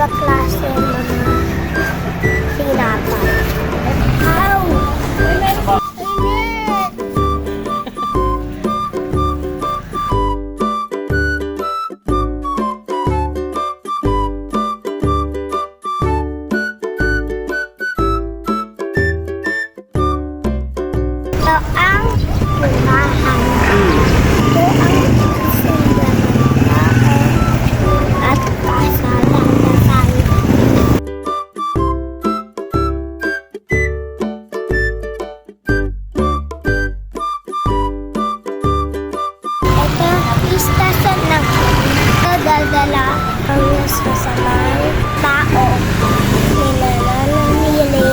Rock Climb. nagdadala ang Diyos masamang tao. Nilalananili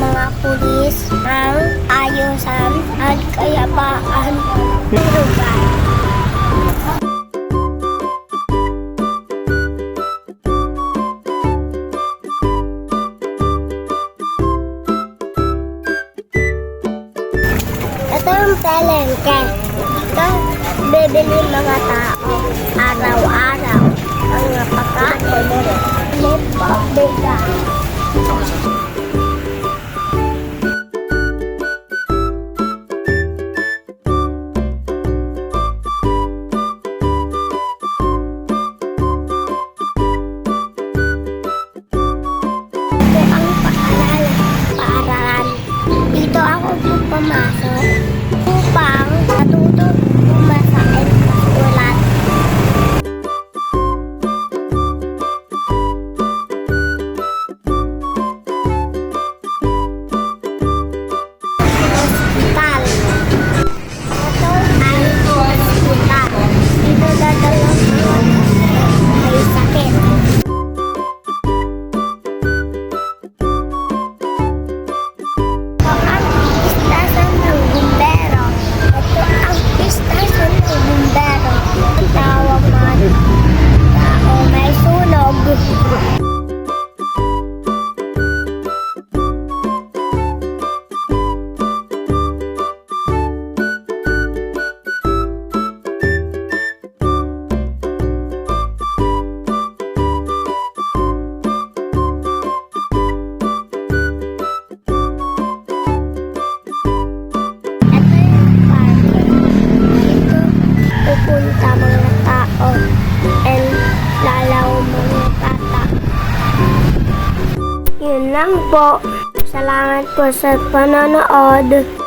mga pulis ang ayosan at kayapaan ng lugar. Ito ang palengke. Ito, bibili mga tao araw-araw ang pagkain. Lang po. Salamat po sa panonood.